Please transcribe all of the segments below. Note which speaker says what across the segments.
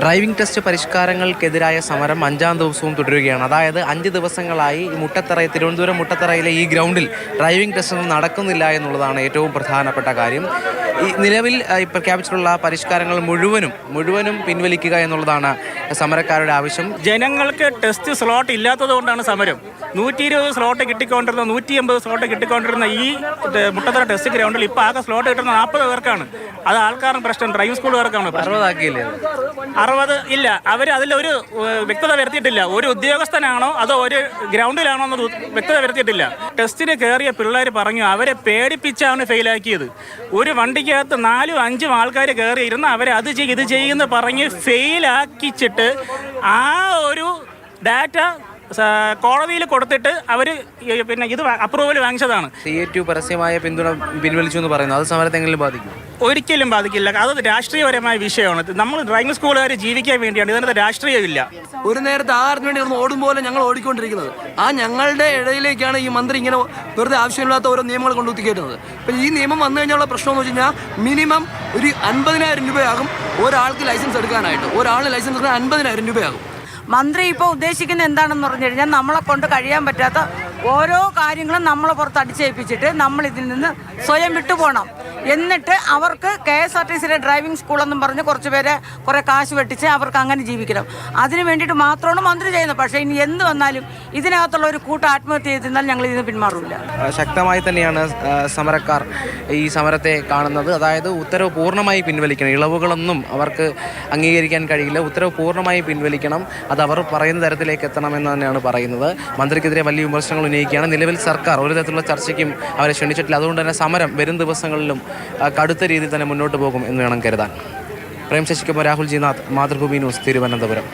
Speaker 1: Driving test പരിഷ്കാരങ്ങൾക്കെതിരായ സമരം അഞ്ചാം ദിവസവും തുടരുകയാണ്. അതായത് അഞ്ച് ദിവസങ്ങളായി മുട്ടത്തറ തിരുവനന്തപുരം മുട്ടത്തറയിലെ ഈ ഗ്രൗണ്ടിൽ ഡ്രൈവിംഗ് ടെസ്റ്റ് നടക്കുന്നില്ല എന്നുള്ളതാണ് ഏറ്റവും പ്രധാനപ്പെട്ട കാര്യം. ഈ നിലവിൽ പ്രഖ്യാപിച്ചിട്ടുള്ള പരിഷ്കാരങ്ങൾ മുഴുവനും മുഴുവനും പിൻവലിക്കുക എന്നുള്ളതാണ് സമരക്കാരുടെ ആവശ്യം.
Speaker 2: ജനങ്ങൾക്ക് ടെസ്റ്റ് സ്ലോട്ട് ഇല്ലാത്തത് കൊണ്ടാണ് സമരം. നൂറ്റി ഇരുപത് സ്ലോട്ട് കിട്ടിക്കൊണ്ടിരുന്ന നൂറ്റി എൺപത് സ്ലോട്ട് കിട്ടിക്കൊണ്ടിരുന്ന ഈ മുട്ടത്തറ ടെസ്റ്റ് ഗ്രൗണ്ടിൽ ഇപ്പോൾ ആകെ സ്ലോട്ട് കിട്ടുന്ന നാൽപ്പത് പേർക്കാണ്. അത് ആൾക്കാരുടെ പ്രശ്നം ഡ്രൈവിംഗ് സ്കൂളുകാർക്കാണ്.
Speaker 1: അറുപതാക്കിയില്ലേ?
Speaker 2: അറുപത് ഇല്ല. അവർ അതിലൊരു ഒരു വ്യക്തത വരുത്തിയിട്ടില്ല. ഒരു ഉദ്യോഗസ്ഥനാണോ അതോ ഒരു ഗ്രൗണ്ടിലാണോ എന്നത് വ്യക്തത വരുത്തിയിട്ടില്ല. ടെസ്റ്റിന് കയറിയ പിള്ളേർ പറഞ്ഞു അവരെ പേടിപ്പിച്ചാണ് ഫെയിലാക്കിയത് ഒരു വണ്ടിക്കകത്ത് നാലും അഞ്ചും ആൾക്കാർ കയറി ഇരുന്ന് അവരെ അത് ചെയ്യും ഇത് ചെയ്യുമെന്ന് പറഞ്ഞ് ഫെയിലാക്കിച്ചിട്ട് ആ ഒരു ഡാറ്റ കോടതിയിൽ കൊടുത്തിട്ട് അവർ പിന്നെ ഇത് അപ്രൂവൽ വാങ്ങിച്ചതാണ്.
Speaker 1: സി എ ടു പരസ്യമായ പിന്തുണ പിൻവലിച്ചു എന്ന് പറയുന്നു. അത് സമരത്തെങ്കിലും ബാധിക്കും.
Speaker 2: ഒരിക്കലും ബാധിക്കില്ല. അത് രാഷ്ട്രീയപരമായ വിഷയമാണ്. നമ്മൾ ഡ്രൈവിംഗ് സ്കൂളുകാർ ജീവിക്കാൻ വേണ്ടിയാണ്. ഇതിനകത്ത് രാഷ്ട്രീയമില്ല
Speaker 3: ഒരു നേരത്തെ ആറിന് വേണ്ടി ഒന്ന് ഓടും പോലെ ഞങ്ങൾ ഓടിക്കൊണ്ടിരിക്കുന്നത്. ആ ഞങ്ങളുടെ ഇടയിലേക്കാണ് ഈ മന്ത്രി ഇങ്ങനെ വെറുതെ ആവശ്യമില്ലാത്ത ഓരോ നിയമങ്ങൾ കൊണ്ടുകുത്തിക്കയറ്റുന്നത് അപ്പം ഈ നിയമം വന്നു കഴിഞ്ഞുള്ള പ്രശ്നം എന്ന് വെച്ച് കഴിഞ്ഞാൽ മിനിമം ഒരു അൻപതിനായിരം രൂപയാകും ഒരാൾക്ക് ലൈസൻസ് എടുക്കാനായിട്ട്. ഒരാൾ ലൈസൻസ് എടുക്കാൻ അൻപതിനായിരം രൂപയാകും.
Speaker 4: മന്ത്രി ഇപ്പോൾ ഉദ്ദേശിക്കുന്നത് എന്താണെന്ന് പറഞ്ഞു കഴിഞ്ഞാൽ നമ്മളെ കൊണ്ട് കഴിയാൻ പറ്റാത്ത ഓരോ കാര്യങ്ങളും നമ്മളെ പുറത്ത് അടിച്ചേൽപ്പിച്ചിട്ട് നമ്മൾ ഇതിൽ നിന്ന് സ്വയം വിട്ടുപോകണം എന്നിട്ട് അവർക്ക് കെ എസ് ആർ ടി സിയിലെ ഡ്രൈവിംഗ് സ്കൂളെന്നും പറഞ്ഞ് കുറച്ച് പേരെ കുറേ കാശ് വെട്ടിച്ച് അവർക്ക് അങ്ങനെ ജീവിക്കണം. അതിന് വേണ്ടിയിട്ട് മാത്രമാണ് മന്ത്രി ചെയ്യുന്നത്. പക്ഷേ ഇനി എന്ത് വന്നാലും ഇതിനകത്തുള്ള ഒരു കൂട്ട ആത്മഹത്യ ചെയ്തിരുന്നാൽ ഞങ്ങൾ ഇതിന് പിന്മാറില്ല
Speaker 1: ശക്തമായി തന്നെയാണ് സമരക്കാർ ഈ സമരത്തെ കാണുന്നത്. അതായത് ഉത്തരവ് പൂർണമായി പിൻവലിക്കണം. ഇളവുകളൊന്നും അവർക്ക് അംഗീകരിക്കാൻ കഴിയില്ല. ഉത്തരവ് പൂർണമായി പിൻവലിക്കണം. അത് അവർ പറയുന്ന തരത്തിലേക്ക് എത്തണമെന്ന് തന്നെയാണ് പറയുന്നത്. മന്ത്രിക്കെതിരെ വലിയ വിമർശനങ്ങൾ ഉന്നയിക്കുകയാണ്. നിലവിൽ സർക്കാർ ഒരു തരത്തിലുള്ള ചർച്ചയ്ക്കും അവരെ ക്ഷണിച്ചിട്ടില്ല. അതുകൊണ്ട് തന്നെ സമരം വരും ദിവസങ്ങളിലും കടുത്ത രീതിയിൽ തന്നെ മുന്നോട്ട് പോകും എന്ന് വേണം കരുതാൻ. പ്രേം ശശിക്കൊപ്പം രാഹുൽ ജിനാഥ് മാതൃഭൂമി ന്യൂസ് തിരുവനന്തപുരം.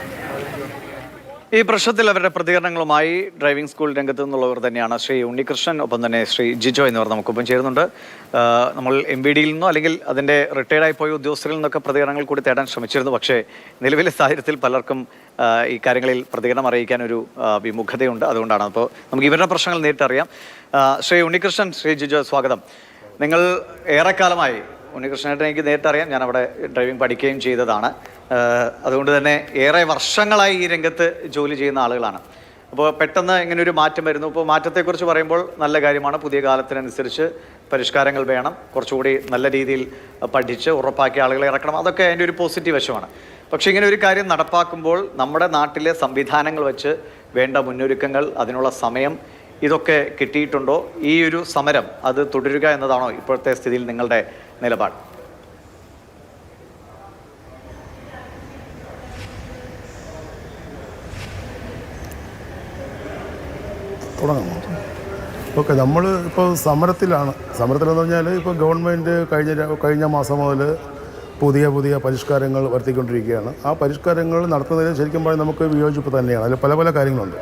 Speaker 5: ഈ പ്രശ്നത്തിൽ അവരുടെ പ്രതികരണങ്ങളുമായി ഡ്രൈവിംഗ് സ്കൂൾ രംഗത്ത് നിന്നുള്ളവർ തന്നെയാണ് ശ്രീ ഉണ്ണികൃഷ്ണൻ ഒപ്പം തന്നെ ശ്രീ ജിജോ എന്നിവർ നമുക്കൊപ്പം ചേരുന്നുണ്ട്. നമ്മൾ എം ബി ഡിയിൽ നിന്നോ അല്ലെങ്കിൽ അതിന്റെ റിട്ടയർഡായി പോയ ഉദ്യോഗസ്ഥരിൽ നിന്നൊക്കെ പ്രതികരണങ്ങൾ കൂടി തേടാൻ ശ്രമിച്ചിരുന്നു. പക്ഷേ നിലവിലെ സാഹചര്യത്തിൽ പലർക്കും ഈ കാര്യങ്ങളിൽ പ്രതികരണം അറിയിക്കാൻ ഒരു വിമുഖതയുണ്ട്. അതുകൊണ്ടാണ്. അപ്പോൾ നമുക്ക് ഇവരുടെ പ്രശ്നങ്ങൾ നേരിട്ടറിയാം. ശ്രീ ഉണ്ണികൃഷ്ണൻ ശ്രീ ജിജോ സ്വാഗതം. നിങ്ങൾ ഏറെക്കാലമായി ഉണ്ണികൃഷ്ണനായിട്ട് എനിക്ക് നേരിട്ട് അറിയാം. ഞാൻ അവിടെ ഡ്രൈവിംഗ് പഠിക്കുകയും ചെയ്തതാണ്. അതുകൊണ്ട് തന്നെ ഏറെ വർഷങ്ങളായി ഈ രംഗത്ത് ജോലി ചെയ്യുന്ന ആളുകളാണ്. അപ്പോൾ പെട്ടെന്ന് ഇങ്ങനെ ഒരു മാറ്റം വരുന്നു. ഇപ്പോൾ മാറ്റത്തെക്കുറിച്ച് പറയുമ്പോൾ നല്ല കാര്യമാണ്. പുതിയ കാലത്തിനനുസരിച്ച് പരിഷ്കാരങ്ങൾ വേണം. കുറച്ചുകൂടി നല്ല രീതിയിൽ പഠിച്ച് ഉറപ്പാക്കിയ ആളുകളെ ഇറക്കണം. അതൊക്കെ അതിന്റെ ഒരു പോസിറ്റീവ് വശമാണ്. പക്ഷേ ഇങ്ങനെ ഒരു കാര്യം നടപ്പാക്കുമ്പോൾ നമ്മുടെ നാട്ടിലെ സംവിധാനങ്ങൾ വെച്ച് വേണ്ട മുന്നൊരുക്കങ്ങൾ അതിനുള്ള സമയം ഇതൊക്കെ കിട്ടിയിട്ടുണ്ടോ? ഈ ഒരു സമരം അത് തുടരുക എന്നതാണോ ഇപ്പോഴത്തെ സ്ഥിതിയിൽ നിങ്ങളുടെ നിലപാട്?
Speaker 6: ഓക്കെ നമ്മൾ ഇപ്പോൾ സമരത്തിലാണ്. സമരത്തിലെന്ന് പറഞ്ഞാൽ ഇപ്പോൾ ഗവൺമെന്റ് കഴിഞ്ഞ കഴിഞ്ഞ മാസം മുതൽ പുതിയ പുതിയ പരിഷ്കാരങ്ങൾ വരുത്തിക്കൊണ്ടിരിക്കുകയാണ്. ആ പരിഷ്കാരങ്ങൾ നടത്തുന്നതിന് ശരിക്കും പറഞ്ഞാൽ നമുക്ക് വിയോജിപ്പ് തന്നെയാണ്. അതിൽ പല പല കാര്യങ്ങളുണ്ട്.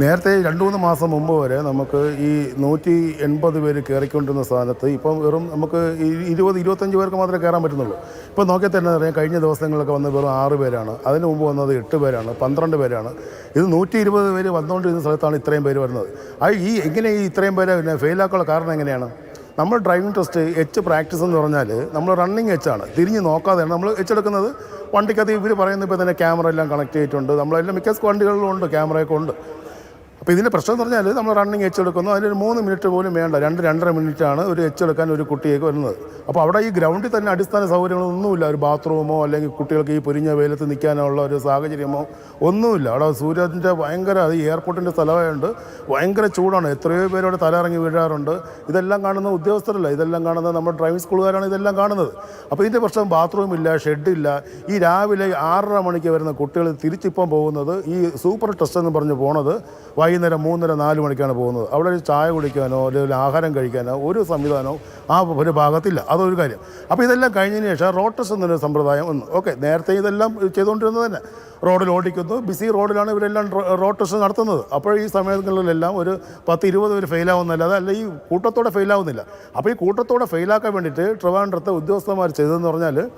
Speaker 6: നേരത്തെ രണ്ട് മൂന്ന് മാസം മുമ്പ് വരെ നമുക്ക് ഈ നൂറ്റി എൺപത് പേര് കയറിക്കൊണ്ടിരുന്ന സ്ഥാനത്ത് ഇപ്പം വെറും നമുക്ക് ഇരുപത് ഇരുപത്തഞ്ച് പേർക്ക് മാത്രമേ കയറാൻ പറ്റുന്നുള്ളൂ. ഇപ്പോൾ നോക്കിയാൽ തന്നെ അറിയാം കഴിഞ്ഞ ദിവസങ്ങളിലൊക്കെ വന്ന് വെറും ആറ് പേരാണ്. അതിന് മുമ്പ് വന്നത് എട്ട് പേരാണ് പന്ത്രണ്ട് പേരാണ്. ഇത് നൂറ്റി ഇരുപത് പേര് വന്നുകൊണ്ടിരുന്ന സ്ഥലത്താണ് ഇത്രയും പേര് വരുന്നത്. അത് ഈ എങ്ങനെ ഈ ഇത്രയും പേരെ പിന്നെ ഫെയിലാക്കാനുള്ള കാരണം എങ്ങനെയാണ്? നമ്മൾ ഡ്രൈവിംഗ് ടെസ്റ്റ് എച്ച് പ്രാക്ടീസ് എന്ന് പറഞ്ഞാൽ നമ്മൾ റണ്ണിങ് എച്ചാണ് തിരിഞ്ഞ് നോക്കാതെയാണ് നമ്മൾ എച്ച് എടുക്കുന്നത്. വണ്ടിക്കകത്ത് ഇവർ പറയുന്ന ഇപ്പോൾ തന്നെ ക്യാമറ എല്ലാം കണക്ട് ചെയ്തിട്ടുണ്ട്. നമ്മളെല്ലാം മിക്ക വണ്ടികളിലും ഉണ്ട് ക്യാമറയൊക്കെ ഉണ്ട്. അപ്പോൾ ഇതിന്റെ പ്രശ്നം എന്ന് പറഞ്ഞാൽ നമ്മൾ റണ്ണിങ് എച്ച് എടുക്കുന്നു. അതിനൊരു മൂന്ന് മിനിറ്റ് പോലും വേണ്ട. രണ്ട് രണ്ടര മിനിറ്റാണ് ഒരു എച്ച് എടുക്കാൻ ഒരു കുട്ടിയേക്ക് വരുന്നത്. അപ്പോൾ അവിടെ ഈ ഗ്രൗണ്ടിൽ തന്നെ അടിസ്ഥാന സൗകര്യങ്ങളൊന്നുമില്ല. ഒരു ബാത്റൂമോ അല്ലെങ്കിൽ കുട്ടികൾക്ക് ഈ പൊരിഞ്ഞ വെയിലത്ത് നിൽക്കാനുള്ള ഒരു സാഹചര്യമോ ഒന്നുമില്ല. അവിടെ സൂര്യന്റെ ഭയങ്കര അത് എയർപോർട്ടിന്റെ സ്ഥലമായതുകൊണ്ട് ഭയങ്കര ചൂടാണ്. എത്രയോ പേരോട് തലയിറങ്ങി വീഴാറുണ്ട്. ഇതെല്ലാം കാണുന്ന ഉദ്യോഗസ്ഥരല്ല. ഇതെല്ലാം കാണുന്ന നമ്മുടെ ഡ്രൈവിംഗ് സ്കൂളുകാരാണ് ഇതെല്ലാം കാണുന്നത്. അപ്പോൾ ഇതിന്റെ പ്രശ്നം ബാത്റൂം ഇല്ല ഷെഡില്ല ഈ രാവിലെ ആറര മണിക്ക് വരുന്ന കുട്ടികൾ തിരിച്ചിപ്പം പോകുന്നത് ഈ സൂപ്പർ ടെസ്റ്റ് എന്ന് പറഞ്ഞ് പോണത് വൈകുന്നേരം മൂന്നര നാല് മണിക്കാണ് പോകുന്നത്. അവിടെ ഒരു ചായ കുടിക്കാനോ അല്ലെങ്കിൽ ആഹാരം കഴിക്കാനോ ഒരു സംവിധാനവും ആ ഒരു ഭാഗത്തില്ല. അതൊരു കാര്യം. അപ്പോൾ ഇതെല്ലാം കഴിഞ്ഞതിന് ശേഷം റോട്ടസ് എന്നൊരു സമ്പ്രദായം ഒന്ന് ഓക്കെ നേരത്തെ ഇതെല്ലാം ചെയ്തുകൊണ്ടിരുന്നത് തന്നെ. റോഡിൽ ഓടിക്കുന്നു. ബിസി റോഡിലാണ് ഇവരെല്ലാം റോട്ടസ് നടത്തുന്നത്. അപ്പോൾ ഈ സമയങ്ങളിലെല്ലാം ഒരു പത്ത് ഇരുപത് പേര് ഫെയിലാവുന്നല്ലാതെ അല്ല ഈ കൂട്ടത്തോടെ ഫെയിലാവുന്നില്ല. അപ്പോൾ ഈ കൂട്ടത്തോടെ ഫെയിലാക്കാൻ വേണ്ടിയിട്ട് ട്രിവാൻഡ്രത്തെ ഉദ്യോഗസ്ഥന്മാർ ചെയ്തതെന്ന് പറഞ്ഞാൽ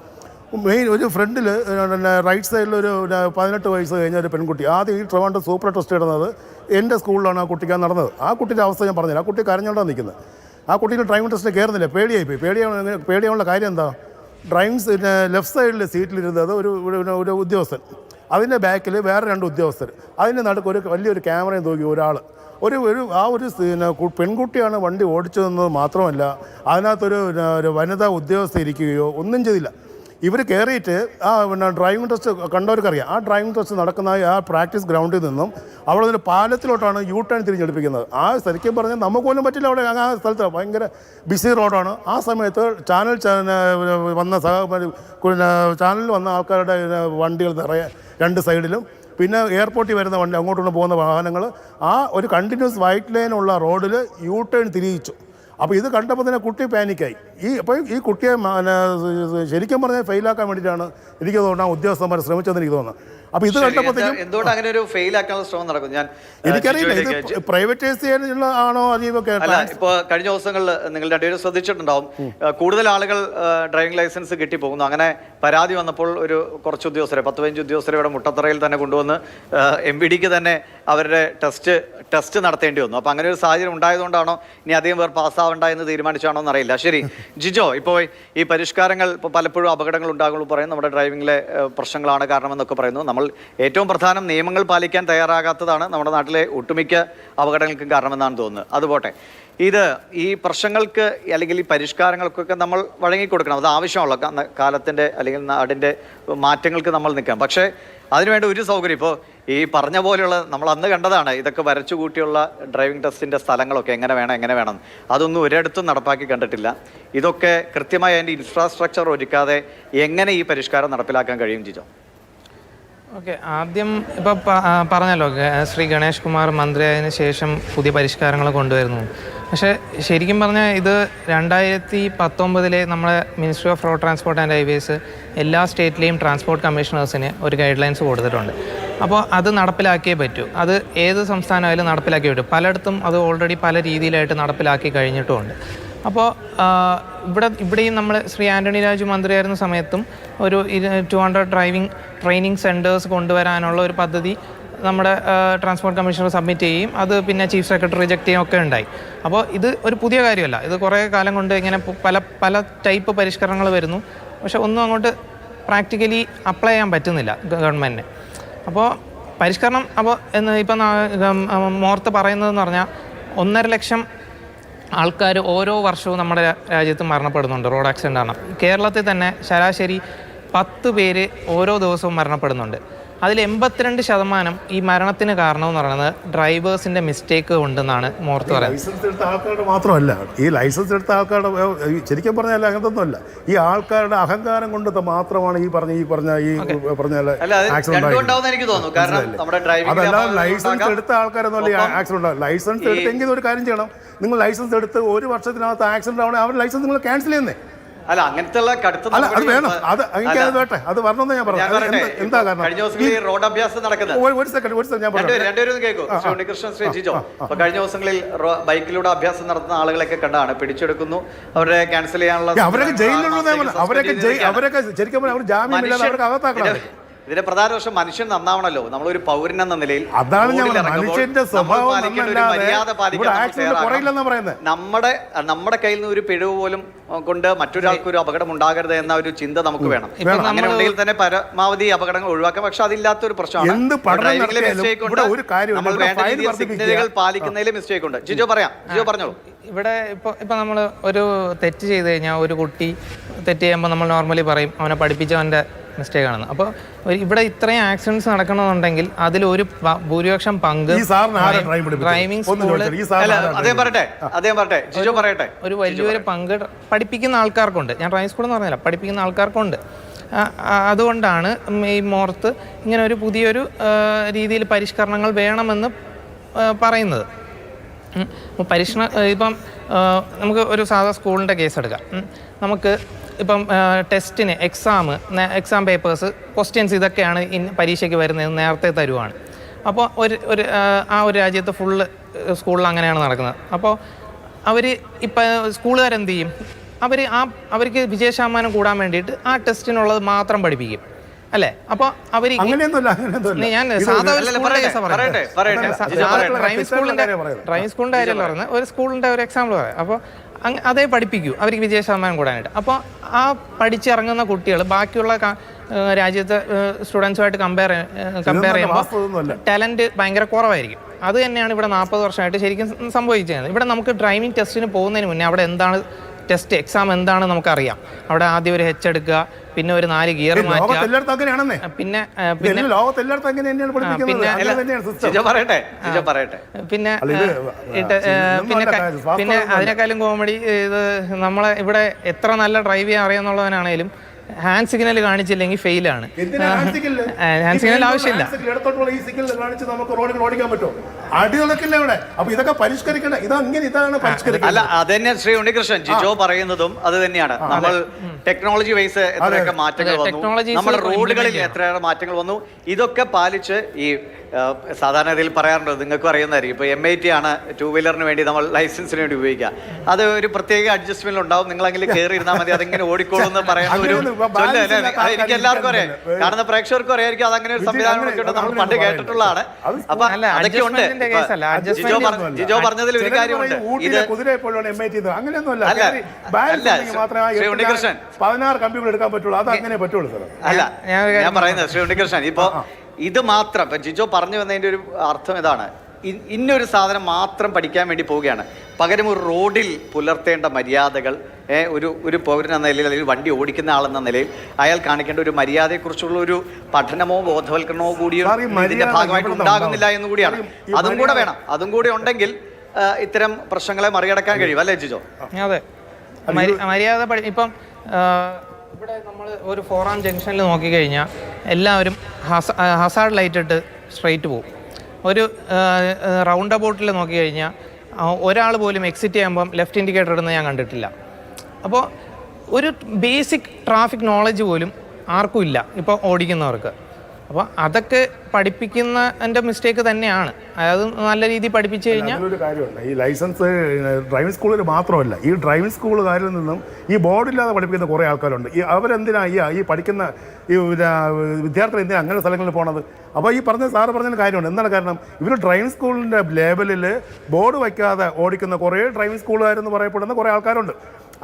Speaker 6: മെയിൻ ഒരു ഫ്രണ്ടിൽ പിന്നെ റൈറ്റ് സൈഡിൽ ഒരു പതിനെട്ട് വയസ്സ് കഴിഞ്ഞ ഒരു പെൺകുട്ടി. ആദ്യം ഈ ട്രിവാൻഡ്രം സൂപ്പർ ടെസ്റ്റ് ഇടുന്നത് എന്റെ സ്കൂളിലാണ് ആ കുട്ടിക്ക് അത് നടന്നത്. ആ കുട്ടിയുടെ അവസ്ഥ ഞാൻ പറഞ്ഞില്ല ആ കുട്ടി കരഞ്ഞോണ്ടാണ് നിൽക്കുന്നത് ആ കുട്ടിക്ക് ഡ്രൈവിംഗ് ടെസ്റ്റിന് കയറുന്നില്ല പേടിയായിപ്പോയി പേടിയാണ് പേടിയാനുള്ള കാര്യം എന്താ? ഡ്രൈവിംഗ് പിന്നെ ലെഫ്റ്റ് സൈഡിൽ സീറ്റിലിരുന്നത് ഒരു ഒരു- ഉദ്യോഗസ്ഥൻ. അതിന്റെ ബാക്കിൽ വേറെ രണ്ട് ഉദ്യോഗസ്ഥർ. അതിന്റെ നടുക്ക് ഒരു വലിയൊരു ക്യാമറയും തൂക്കി ഒരാൾ ഒരു ഒരു ആ ഒരു പെൺകുട്ടിയാണ് വണ്ടി ഓടിച്ചതെന്നത് മാത്രമല്ല അതിനകത്തൊരു ഒരു വനിതാ ഉദ്യോഗസ്ഥ ഇരിക്കുകയോ ഒന്നും ചെയ്തില്ല. ഇവർ കയറിയിട്ട് ആ പിന്നെ ഡ്രൈവിംഗ് ടെസ്റ്റ് കണ്ടവർക്കറിയാം. ആ ഡ്രൈവിംഗ് ടെസ്റ്റ് നടക്കുന്ന ആ പ്രാക്ടീസ് ഗ്രൗണ്ടിൽ നിന്നും അവിടെ നിന്ന് പാലത്തിലോട്ടാണ് യൂ ടേൺ തിരിഞ്ഞെടുപ്പിക്കുന്നത്. ആ ശരിക്കും പറഞ്ഞാൽ നമുക്ക് പോലും പറ്റില്ല അവിടെ ആ സ്ഥലത്ത്. ഭയങ്കര ബിസി റോഡാണ് ആ സമയത്ത് ചാനൽ വന്ന സഹ ചാനലിൽ വന്ന ആൾക്കാരുടെ വണ്ടികൾ നിറയെ രണ്ട് സൈഡിലും. പിന്നെ എയർപോർട്ടിൽ വരുന്ന വണ്ടി അങ്ങോട്ടുള്ള പോകുന്ന വാഹനങ്ങൾ ആ ഒരു കണ്ടിന്യൂസ് വൈറ്റ് ലൈനുള്ള റോഡിൽ യൂ ടേൺ തിരിയിച്ചു. അപ്പോൾ ഇത് കണ്ടപ്പോൾ തന്നെ കുട്ടി പാനിക്കായി ഈ അപ്പോൾ ഈ കുട്ടിയെ ശരിക്കും പറഞ്ഞാൽ ഫെയിലാക്കാൻ വേണ്ടിയിട്ടാണ് എനിക്ക് തോന്നുന്നത്. ആ ഉദ്യോഗസ്ഥന്മാർ ശ്രമിച്ചതെന്ന് എനിക്ക് തോന്നുന്നത്. അപ്പോൾ ഇത് കണ്ടപ്പോഴത്തേക്കും
Speaker 5: എന്തുകൊണ്ട് അങ്ങനെ ഒരു ഫെയിൽ ആക്കാനുള്ള ശ്രമം നടക്കും ഞാൻ
Speaker 6: എനിക്കറിയില്ല. ഇത് പ്രൈവറ്റൈസ് ചെയ്യാനുള്ള ആണോ അതീവൊക്കെ
Speaker 5: അല്ല ഇപ്പോൾ കഴിഞ്ഞ ദിവസങ്ങളിൽ നിങ്ങൾ രണ്ടുപേരും ശ്രദ്ധിച്ചിട്ടുണ്ടാവും. കൂടുതൽ ആളുകൾ ഡ്രൈവിംഗ് ലൈസൻസ് കിട്ടിപ്പോകുന്നു. അങ്ങനെ പരാതി വന്നപ്പോൾ ഒരു കുറച്ച് ഉദ്യോഗസ്ഥരെ പത്ത് പതിനഞ്ച് ഉദ്യോഗസ്ഥരെ ഇവിടെ മുട്ടത്തറയിൽ തന്നെ കൊണ്ടുവന്ന് എം ബി ഡിക്ക് തന്നെ അവരുടെ ടെസ്റ്റ് ടെസ്റ്റ് നടത്തേണ്ടി വന്നു. അപ്പോൾ അങ്ങനെ ഒരു സാഹചര്യം ഉണ്ടായതുകൊണ്ടാണോ ഇനി അധികം പേർ പാസ്സാവണ്ട എന്ന് തീരുമാനിച്ചാണോ എന്നറിയില്ല. ശരി ജിജോ ഇപ്പോൾ ഈ പരിഷ്കാരങ്ങൾ ഇപ്പോൾ പലപ്പോഴും അപകടങ്ങൾ ഉണ്ടാകുമ്പോൾ പറയും നമ്മുടെ ഡ്രൈവിംഗിലെ പ്രശ്നങ്ങളാണ് കാരണമെന്നൊക്കെ പറയുന്നു. നമ്മൾ ഏറ്റവും പ്രധാനം നിയമങ്ങൾ പാലിക്കാൻ തയ്യാറാകാത്തതാണ് നമ്മുടെ നാട്ടിലെ ഒട്ടുമിക്ക അപകടങ്ങൾക്കും കാരണമെന്നാണ് തോന്നുന്നത്. അതുപോട്ടെ ഇത് ഈ പ്രശ്നങ്ങൾക്ക് അല്ലെങ്കിൽ ഈ പരിഷ്കാരങ്ങൾക്കൊക്കെ നമ്മൾ വഴങ്ങിക്കൊടുക്കണം. അത് ആവശ്യമുള്ള കാലത്തിന്റെ അല്ലെങ്കിൽ നാടിന്റെ മാറ്റങ്ങൾക്ക് നമ്മൾ നിൽക്കാം പക്ഷേ അതിനുവേണ്ട ഒരു സൗകര്യം. ഇപ്പോൾ ഈ പറഞ്ഞ പോലെയുള്ള നമ്മൾ അന്ന് കണ്ടതാണ് ഇതൊക്കെ വരച്ചു കൂട്ടിയുള്ള ഡ്രൈവിംഗ് ടെസ്റ്റിന്റെ സ്ഥലങ്ങളൊക്കെ എങ്ങനെ വേണം എങ്ങനെ വേണം. അതൊന്നും ഒരിടത്തും നടപ്പാക്കി കണ്ടിട്ടില്ല. ഇതൊക്കെ കൃത്യമായി അതിന്റെ ഇൻഫ്രാസ്ട്രക്ചർ ഒരുക്കാതെ എങ്ങനെ ഈ പരിഷ്കാരം നടപ്പിലാക്കാൻ കഴിയും ജിജോ?
Speaker 7: ഓക്കെ ആദ്യം ഇപ്പോൾ പറഞ്ഞല്ലോ ശ്രീ ഗണേഷ് കുമാർ മന്ത്രിയായതിനു ശേഷം പുതിയ പരിഷ്കാരങ്ങൾ കൊണ്ടുവരുന്നു. പക്ഷേ ശരിക്കും പറഞ്ഞാൽ ഇത് രണ്ടായിരത്തി പത്തൊമ്പതിലെ നമ്മളെ ministry of road transport and highways എല്ലാ സ്റ്റേറ്റിലെയും ട്രാൻസ്പോർട്ട് കമ്മീഷണേഴ്സിന് ഒരു ഗൈഡ് ലൈൻസ് കൊടുത്തിട്ടുണ്ട്. അപ്പോൾ അത് നടപ്പിലാക്കിയേ പറ്റൂ. അത് ഏത് സംസ്ഥാനമായാലും നടപ്പിലാക്കിയേ പറ്റൂ. പലയിടത്തും അത് ഓൾറെഡി പല രീതിയിലായിട്ട് നടപ്പിലാക്കി കഴിഞ്ഞിട്ടുമുണ്ട്. അപ്പോൾ ഇവിടെ ഇവിടെയും നമ്മൾ ശ്രീ ആന്റണി രാജു മന്ത്രിയായിരുന്ന സമയത്തും ഒരു two hundred driving training centres കൊണ്ടുവരാനുള്ള ഒരു പദ്ധതി നമ്മുടെ ട്രാൻസ്പോർട്ട് കമ്മീഷണർ സബ്മിറ്റ് ചെയ്യും അത് പിന്നെ ചീഫ് സെക്രട്ടറി റിജക്ട് ചെയ്യുകയും ഒക്കെ ഉണ്ടായി. അപ്പോൾ ഇത് ഒരു പുതിയ കാര്യമല്ല. ഇത് കുറേ കാലം കൊണ്ട് ഇങ്ങനെ പല പല ടൈപ്പ് പരിഷ്കരണങ്ങൾ വരുന്നു. പക്ഷെ ഒന്നും അങ്ങോട്ട് പ്രാക്ടിക്കലി അപ്ലൈ ചെയ്യാൻ പറ്റുന്നില്ല ഗവൺമെന്റിന് അപ്പോൾ പരിഷ്കരണം അപ്പോൾ എന്ന് ഇപ്പം മോർത്ത് പറയുന്നതെന്ന് പറഞ്ഞാൽ ഒന്നര ലക്ഷം ആൾക്കാർ ഓരോ വർഷവും നമ്മുടെ രാജ്യത്ത് മരണപ്പെടുന്നുണ്ട്. റോഡ് ആക്സിഡന്റ് ആണ് കേരളത്തിൽ തന്നെ ശരാശരി പത്ത് പേര് ഓരോ ദിവസവും മരണപ്പെടുന്നുണ്ട്. അതിൽ എൺപത്തിരണ്ട് ശതമാനം ഈ മരണത്തിന് കാരണം എന്ന് പറയുന്നത് ഡ്രൈവേഴ്സിന്റെ മിസ്റ്റേക്ക് ഉണ്ടെന്നാണ് മോർത്ത് പറയുന്നത്.
Speaker 6: ലൈസൻസ് എടുത്ത ആൾക്കാരുടെ മാത്രമല്ല ഈ ലൈസൻസ് എടുത്ത ആൾക്കാരുടെ ശരിക്കും പറഞ്ഞാൽ അങ്ങനത്തെ അങ്ങനത്തൊന്നുമല്ല. ഈ ആൾക്കാരുടെ അഹങ്കാരം കൊണ്ട് മാത്രമാണ് ഈ പറഞ്ഞ ഈ പറഞ്ഞ ഈ പറഞ്ഞ ആക്സിഡന്റ്
Speaker 5: രണ്ടും എനിക്ക് തോന്നുന്നു. കാരണം നമ്മുടെ ഡ്രൈവിംഗ്
Speaker 6: അതല്ല ലൈസൻസ് എടുത്ത ആൾക്കാരൊന്നുമല്ല ഈ ആക്സിഡന്റ് ലൈസൻസ് എടുത്തെങ്കിൽ ഒരു കാര്യം ചെയ്യണം. നിങ്ങൾ ലൈസൻസ് എടുത്ത് ഒരു വർഷത്തിനകത്ത് ആക്സിഡന്റ് ആവണേ അവർ ലൈസൻസ് നിങ്ങൾ ക്യാൻസൽ ചെയ്യുന്നേ.
Speaker 5: അല്ല അങ്ങനത്തെ കടുത്ത
Speaker 6: അല്ല അത് വേണം. അത് എനിക്ക് അത് വേട്ടെ. അത് വരണമെന്ന് ഞാൻ പറഞ്ഞു. എന്താ- കാരണം?
Speaker 5: കഴിഞ്ഞ ദിവസങ്ങളിൽ റോഡ് അഭ്യാസം നടക്കുന്നത്.
Speaker 6: ഒരു- സെക്കൻഡ് ഒരു സെക്കൻഡ് ഞാൻ
Speaker 5: രണ്ടുപേരും
Speaker 6: പറഞ്ഞു
Speaker 5: രണ്ടുപേരും കേൾക്കൂ ശ്രീ ഉണ്ണികൃഷ്ണൻ ശ്രീജിജോ അപ്പൊ കഴിഞ്ഞ ദിവസങ്ങളിൽ ബൈക്കിലൂടെ അഭ്യാസം നടത്തുന്ന ആളുകളൊക്കെ കണ്ടാണ് പിടിച്ചെടുക്കുന്നു. അവരെ ക്യാൻസൽ ചെയ്യാനുള്ള
Speaker 6: അവരൊക്കെ ജയിലിലുള്ള അവരൊക്കെ. അവരൊക്കെ ശരിക്കും അവർ ജാമ്യമില്ലാതെ
Speaker 5: മനുഷ്യൻ-
Speaker 6: അവർക്ക് അകത്താക്കണം.
Speaker 5: ഇതിന്റെ- പ്രധാന വശം മനുഷ്യൻ നന്നാവണല്ലോ. നമ്മളൊരു പൗരൻ എന്ന നിലയിൽ
Speaker 6: അതാണ് മനുഷ്യന്റെ സ്വഭാവം
Speaker 5: മര്യാദ. നമ്മുടെ നമ്മുടെ കയ്യിൽ നിന്ന് ഒരു പിഴവ് പോലും കൊണ്ട് മറ്റൊരാൾക്ക് ഒരു അപകടം ഉണ്ടാകരുത് എന്ന ഒരു ചിന്ത നമുക്ക് വേണം. അങ്ങനെ ഉണ്ടെങ്കിൽ തന്നെ പരമാവധി അപകടങ്ങൾ ഒഴിവാക്കാം. പക്ഷെ അതില്ലാത്ത ഒരു പ്രശ്നമാണ്. ഡ്രൈവിംഗിലെ
Speaker 6: നടത്തിയാലും
Speaker 5: ഉണ്ട്.
Speaker 6: ഇവിടെ ഒരു കാര്യമില്ല.
Speaker 5: നമ്മൾ വേണ്ട രീതിയിൽ. സിഗ്നലുകൾ പാലിക്കുന്നതിൽ മിസ്റ്റേക്ക് ഉണ്ട്. ജിജോ പറയാം. ജിജോ പറഞ്ഞോളൂ.
Speaker 7: ഇവിടെ ഇപ്പോൾ ഇപ്പോൾ നമ്മൾ ഒരു തെറ്റ് ചെയ്ത് കഴിഞ്ഞാൽ ഒരു കുട്ടി തെറ്റ് ചെയ്യുമ്പോൾ നമ്മൾ നോർമലി പറയും അവനെ പഠിപ്പിച്ചവന്റെ മിസ്റ്റേക്ക് ആണെന്ന്. അപ്പോൾ ഇവിടെ ഇത്രയും ആക്സിഡൻസ് നടക്കണമെന്നുണ്ടെങ്കിൽ അതിൽ ഒരു ഭൂരിപക്ഷം പങ്ക്? ഡ്രൈവിംഗ്
Speaker 6: സ്കൂൾ
Speaker 5: അദ്ദേഹം പറയട്ടെ അദ്ദേഹം പറയട്ടെ. ജിജോ പറയട്ടെ.
Speaker 7: ഒരു വലിയൊരു പങ്ക് പഠിപ്പിക്കുന്ന ആൾക്കാർക്കുണ്ട്. ഞാൻ ഡ്രൈവിംഗ് സ്കൂൾ എന്ന് പറഞ്ഞില്ല പഠിപ്പിക്കുന്ന ആൾക്കാർക്കുണ്ട്. അതുകൊണ്ടാണ് ഈ മോർത്ത് ഇങ്ങനെ ഒരു പുതിയൊരു രീതിയിൽ പരിഷ്കരണങ്ങൾ വേണമെന്ന് പറയുന്നത്. പരിഷ്ണ ഇപ്പം നമുക്ക് ഒരു സാധാ സ്കൂളിന്റെ കേസ് എടുക്കാം. നമുക്ക് ഇപ്പം ടെസ്റ്റിന് എക്സാം എക്സാം പേപ്പേഴ്സ് ക്വസ്റ്റ്യൻസ് ഇതൊക്കെയാണ് ഇൻ പരീക്ഷയ്ക്ക് വരുന്നത് നേരത്തെ തരുവാണ്. അപ്പോൾ ഒരു ഒരു ആ, ഒരു രാജ്യത്ത് ഫുള്ള് സ്കൂളിൽ അങ്ങനെയാണ് നടക്കുന്നത്. അപ്പോൾ അവർ ഇപ്പം സ്കൂളുകാരെന്ത് ചെയ്യും? അവർ ആ അവർക്ക് വിജയശതമാനം കൂടാൻ വേണ്ടിയിട്ട് ആ ടെസ്റ്റിനുള്ളത് മാത്രം പഠിപ്പിക്കും. അല്ലേ? അപ്പൊ അവർ ഞാൻ. ഡ്രൈവിംഗ് സ്കൂളിന്റെ. ഡ്രൈവിംഗ് സ്കൂളിന്റെ കാര്യമല്ല പറയുന്നത് ഒരു സ്കൂളിന്റെ ഒരു എക്സാമ്പിൾ പറയാം. അപ്പോൾ അതേ പഠിപ്പിക്കൂ. അവർക്ക് വിജയ ശതമാനം കൂടാനായിട്ട്. അപ്പോൾ ആ പഠിച്ചിറങ്ങുന്ന കുട്ടികൾ ബാക്കിയുള്ള രാജ്യത്തെ സ്റ്റുഡൻസുമായിട്ട് കമ്പയർ കമ്പയർ. ചെയ്യുമ്പോൾ ടാലന്റ് ഭയങ്കര കുറവായിരിക്കും. അത് തന്നെയാണ് ഇവിടെ നാൽപ്പത് വർഷമായിട്ട് ശരിക്കും സംഭവിച്ചത്. ഇവിടെ നമുക്ക് ഡ്രൈവിംഗ് ടെസ്റ്റിന് പോകുന്നതിന് മുന്നേ അവിടെ എന്താണ് ടെസ്റ്റ് എക്സാം എന്താണെന്ന് നമുക്കറിയാം. അവിടെ ആദ്യം ഒരു ഹെച്ച് എടുക്കുക പിന്നെ ഒരു നാല് ഗിയർ മാറ്റുക. പിന്നെ പിന്നെ
Speaker 6: ഇതെല്ലാം അങ്ങനെ തന്നെയാണ് പഠിപ്പിക്കുന്നത്.
Speaker 7: പിന്നെ-
Speaker 5: പറയട്ടെ
Speaker 7: പിന്നെ. അതിനേക്കാളും കോമഡി ഇത് നമ്മളെ ഇവിടെ എത്ര നല്ല ഡ്രൈവ് ചെയ്യാൻ അറിയാന്നുള്ളവനാണേലും ഹാൻഡ് സിഗ്നൽ കാണിച്ചില്ലെങ്കിൽ
Speaker 6: ഫെയിൽ ആണ്?
Speaker 7: ഹാൻഡ്
Speaker 6: ഈ
Speaker 7: സിഗ്നൽ ആവശ്യമില്ല.
Speaker 6: Hand signal ഇടത്തോട്ടുള്ള ഈ സിഗ്നൽ കാണിച്ച് നമുക്ക് റോഡിൽ ഓടിക്കാൻ പറ്റുമോ അടി നടക്കില്ല ഇവിടെ. അപ്പൊ ഇതൊക്കെ പരിഷ്കരിക്കണ്ട ഇതങ്ങനെ ഇതാണ്
Speaker 5: അല്ല
Speaker 6: പരിഷ്കരിക്കേണ്ടത്.
Speaker 5: അത് തന്നെ ശ്രീ ഉണ്ണികൃഷ്ണൻ ജിജോ പറയുന്നതും അത് തന്നെയാണ്. നമ്മൾ ടെക്നോളജി വൈസ് എത്രയൊക്കെ മാറ്റങ്ങൾ വന്നു നമ്മുടെ റോഡുകളിൽ. എത്രയേറെ മാറ്റങ്ങൾ വന്നു ഇതൊക്കെ പാലിച്ച് ഈ സാധാരണ രീതിയിൽ പറയാറുണ്ട് നിങ്ങൾക്കും അറിയുന്നതായിരിക്കും. ഇപ്പോൾ എം ഐ ടി ആണ് ടൂ വീലറിന് വേണ്ടി നമ്മൾ ലൈസൻസിന് വേണ്ടി ഉപയോഗിക്കുക. അത് ഒരു പ്രത്യേക അഡ്ജസ്റ്റ്മെന്റ് ഉണ്ടാവും നിങ്ങൾ നിങ്ങളെങ്കിൽ കയറി ഇരുന്നാൽ മതി അതെങ്ങനെ ഓടിക്കോളും എന്ന് പറയുന്ന ഒരു അല്ലേ? എനിക്ക് എല്ലാവർക്കും അറിയാം. കാരണം പ്രേക്ഷകർക്കും അറിയായിരിക്കും അതങ്ങനെ ഒരു
Speaker 6: വിജയ്
Speaker 5: സംവിധാനം ഒക്കെ ഉണ്ട് നമ്മൾ
Speaker 6: അങ്ങനെ
Speaker 5: പണ്ട് കേട്ടിട്ടുള്ളതാണ്. അപ്പൊ അതൊക്കെ ഉണ്ട്. ഇപ്പൊ ജിജോ പറഞ്ഞതിൽ ഒരു കാര്യമുണ്ട്
Speaker 6: ഊട്ടിയിലെ കുതിരയെ പോലെയാണ് എം ഐ ടി
Speaker 5: അല്ല,
Speaker 6: മാത്രമേ. പതിനാറ് കമ്പ്യൂട്ടർ എടുക്കാൻ പറ്റുള്ളൂ. അത് അങ്ങനെ പറ്റുള്ളൂ സാർ
Speaker 5: അല്ല
Speaker 7: ഞാൻ
Speaker 5: പറയുന്നത് ശ്രീ ഉണ്ണികൃഷ്ണൻ ഇപ്പൊ ഇത് മാത്രം ഇപ്പൊ ജിജോ പറഞ്ഞു വന്നതിന്റെ ഒരു അർത്ഥം ഇതാണ്. ഇന്നൊരു സാധനം മാത്രം പഠിക്കാൻ വേണ്ടി പോവുകയാണ്. പകരം ഒരു റോഡിൽ പുലർത്തേണ്ട മര്യാദകൾ ഒരു ഒരു പൗരൻ എന്ന നിലയിൽ അല്ലെങ്കിൽ വണ്ടി ഓടിക്കുന്ന ആളെന്ന നിലയിൽ അയാൾ കാണിക്കേണ്ട ഒരു മര്യാദയെക്കുറിച്ചുള്ള ഒരു പഠനമോ ബോധവൽക്കരണമോ കൂടിയോ ഇതിന്റെ
Speaker 6: ഇതിന്റെ
Speaker 5: ഭാഗമായിട്ട് ഉണ്ടാകുന്നില്ല എന്ന് കൂടിയാണ്. അതും കൂടെ വേണം. അതും കൂടെ ഉണ്ടെങ്കിൽ ഇത്തരം പ്രശ്നങ്ങളെ മറികടക്കാൻ കഴിയും. അല്ലേ ജിജോ?
Speaker 7: അതെ. മര്യാദ ഇപ്പം ഇവിടെ നമ്മൾ ഒരു ഫോറാം ജംഗ്ഷനിൽ നോക്കിക്കഴിഞ്ഞാൽ എല്ലാവരും ഹസാഡ് ഹസാർഡ് ലൈറ്റ് ഇട്ട് സ്ട്രെയിറ്റ് പോകും ഒരു റൗണ്ട് അബൌട്ടിൽ നോക്കി കഴിഞ്ഞാൽ ഒരാൾ പോലും എക്സിറ്റ് ചെയ്യുമ്പം ലെഫ്റ്റ് ഇൻഡിക്കേറ്റർ ഇടുന്നത് ഞാൻ കണ്ടിട്ടില്ല. അപ്പോൾ ഒരു ബേസിക് ട്രാഫിക് നോളജ് പോലും ആർക്കും ഇല്ല ഇപ്പോൾ ഓടിക്കുന്നവർക്ക്. അപ്പോൾ അതൊക്കെ പഠിപ്പിക്കുന്ന എന്റെ മിസ്റ്റേക്ക് തന്നെയാണ്. അതായത് നല്ല രീതിയിൽ പഠിപ്പിച്ചു കഴിഞ്ഞാൽ
Speaker 6: ഒരു കാര്യമുണ്ട്. ഈ ലൈസൻസ് ഡ്രൈവിംഗ് സ്കൂളിൽ മാത്രമല്ല ഈ ഡ്രൈവിംഗ് സ്കൂളുകാരിൽ നിന്നും ഈ ബോർഡില്ലാതെ പഠിപ്പിക്കുന്ന കുറേ ആൾക്കാരുണ്ട്. ഈ അവരെന്തിനാ ഈ ഈ പഠിക്കുന്ന ഈ വിദ്യാർത്ഥികൾ എന്തിനാ അങ്ങനെ സ്ഥലങ്ങളിൽ പോണത്? അപ്പോൾ ഈ പറഞ്ഞ സാറ് പറഞ്ഞ കാര്യമുണ്ട്. എന്താണ് കാരണം? ഇവർ ഡ്രൈവിംഗ് സ്കൂളിന്റെ ലേബലിൽ ബോർഡ് വയ്ക്കാതെ ഓടിക്കുന്ന കുറേ ഡ്രൈവിംഗ് സ്കൂളുകാരെന്ന് പറയപ്പെടുന്ന കുറേ ആൾക്കാരുണ്ട്.